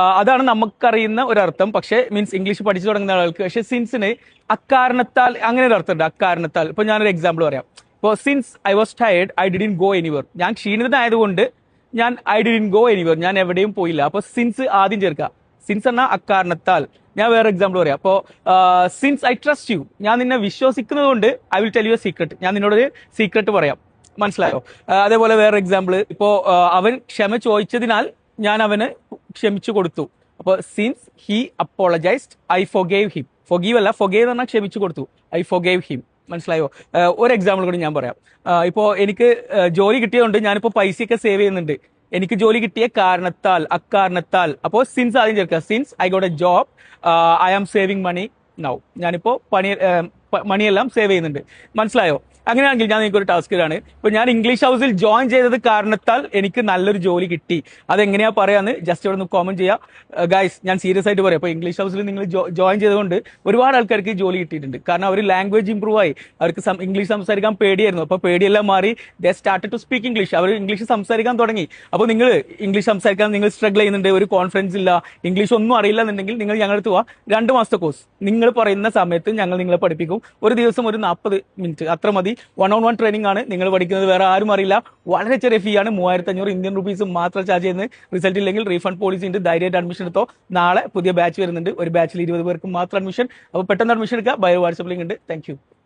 അതാണ് നമുക്കറിയുന്ന ഒരർത്ഥം. പക്ഷേ മീൻസ് ഇംഗ്ലീഷ് പഠിച്ചു തുടങ്ങുന്ന ആളുകൾക്ക് പക്ഷേ സിൻസിന് അക്കാരണത്താൽ അങ്ങനെ ഒരു അർത്ഥമുണ്ട്. അക്കാരണത്താൽ. ഇപ്പൊ ഞാനൊരു എക്സാമ്പിൾ പറയാം. ഇപ്പോൾ since I was tired I didn't go anywhere ഞാൻ ക്ഷീണിതനായതുകൊണ്ട് ഞാൻ ഐ ഡിഡിൻ ഗോ എനിവർ ഞാൻ എവിടെയും പോയില്ല. അപ്പോൾ സിൻസ് ആദ്യം ചേർക്കുക. സിൻസ് എന്നാ അക്കാരണത്താൽ. ഞാൻ വേറെ എക്സാമ്പിൾ പറയാം. അപ്പോൾ സിൻസ് ഐ ട്രസ്റ്റ് യു ഞാൻ നിന്നെ വിശ്വസിക്കുന്നത് കൊണ്ട് I will tell you a secret ഞാൻ നിന്നോടൊരു സീക്രട്ട് പറയാം. മനസ്സിലായോ? അതേപോലെ വേറെ എക്സാമ്പിൾ ഇപ്പോൾ അവൻ ക്ഷമ ചോദിച്ചതിനാൽ ഞാൻ അവന് ക്ഷമിച്ചു കൊടുത്തു. അപ്പോൾ since he apologised I forgave him forgive അല്ല ഫൊഗേവ് എന്ന് പറഞ്ഞാൽ ക്ഷമിച്ചു കൊടുത്തു. ഐ ഫൊഗേവ് ഹിം മനസ്സിലായോ? ഒരു എക്സാമ്പിൾ കൂടി ഞാൻ പറയാം. ഇപ്പോൾ ഇപ്പോ എനിക്ക് ജോലി കിട്ടിയതുകൊണ്ട് ഞാനിപ്പോ പൈസയൊക്കെ സേവ് ചെയ്യുന്നുണ്ട്. എനിക്ക് ജോലി കിട്ടിയ കാരണത്താൽ അക്കാരണത്താൽ അപ്പോൾ സിൻസ് ആദ്യം ചേർക്കുക. Since I got a job I am saving money now ഞാനിപ്പോ പണി മണിയെല്ലാം സേവ് ചെയ്യുന്നുണ്ട്. മനസ്സിലായോ? അങ്ങനെയാണെങ്കിൽ ഞാൻ നിങ്ങൾക്ക് ഒരു ടാസ്ക് ഇതാണ്. ഇപ്പൊ ഞാൻ ഇംഗ്ലീഷ് ഹൗസിൽ ജോയിൻ ചെയ്തത് കാരണത്താൽ എനിക്ക് നല്ലൊരു ജോലി കിട്ടി. അതെങ്ങനെയാ പറയാന്ന് ജസ്റ്റ് ഇവിടെ നിന്ന് കോമന്റ് ചെയ്യാം. ഗൈസ് ഞാൻ സീരിയസ് ആയിട്ട് പറയാം. ഇപ്പൊ ഇംഗ്ലീഷ് ഹൗസിൽ നിങ്ങൾ ജോയിൻ ചെയ്തുകൊണ്ട് ഒരുപാട് ആൾക്കാർക്ക് ജോലി കിട്ടിയിട്ടുണ്ട്. കാരണം അവർ ലാംഗ്വേജ് ഇംപ്രൂവ് ആയി. അവർക്ക് ഇംഗ്ലീഷ് സംസാരിക്കാൻ പേടിയായിരുന്നു. അപ്പൊ പേടിയെല്ലാം മാറി they start to speak English our English സംസാരിക്കാൻ തുടങ്ങി. അപ്പോൾ നിങ്ങൾ ഇംഗ്ലീഷ് സംസാരിക്കാൻ നിങ്ങൾ സ്ട്രഗിൾ ചെയ്യുന്നുണ്ട്. ഒരു കോൺഫിഡൻസ് ഇല്ല. ഇംഗ്ലീഷ് ഒന്നും അറിയില്ല എന്നുണ്ടെങ്കിൽ നിങ്ങൾ ഞങ്ങളുടെ പോവാ രണ്ട് മാസത്തെ കോഴ്സ് നിങ്ങൾ പറയുന്ന സമയത്ത് ഞങ്ങൾ നിങ്ങളെ പഠിപ്പിക്കും. ഒരു ദിവസം ഒരു നാൽപ്പത് മിനിറ്റ്. അത്ര മതി. വൺ ഓൺ വൺ ട്രെയിനിങ് ആണ് നിങ്ങൾ പഠിക്കുന്നത്. വേറെ ആരും അറിയില്ല. വളരെ ചെറിയ ഫീ ആണ്. മൂവായിരത്തി അഞ്ഞൂറ് ഇന്ത്യൻ റുപ്പീസ് മാത്രം ചാർജ് ചെയ്യുന്നത്. റിസൾട്ട് ഇല്ലെങ്കിൽ റീഫണ്ട് പോളിസി ഉണ്ട്. ധൈര്യമായിട്ട് അഡ്മിഷൻ എടുത്തോ. നാളെ പുതിയ ബാച്ച് വരുന്നുണ്ട്. ഒരു ബാച്ചിൽ ഇരുപത് പേർക്ക് മാത്രം അഡ്മിഷൻ അപ്പോൾ പെട്ടെന്ന് അഡ്മിഷൻ എടുക്കുക ബയോ വാട്സപ്പ് ലിങ്ക് ഉണ്ട്. താങ്ക്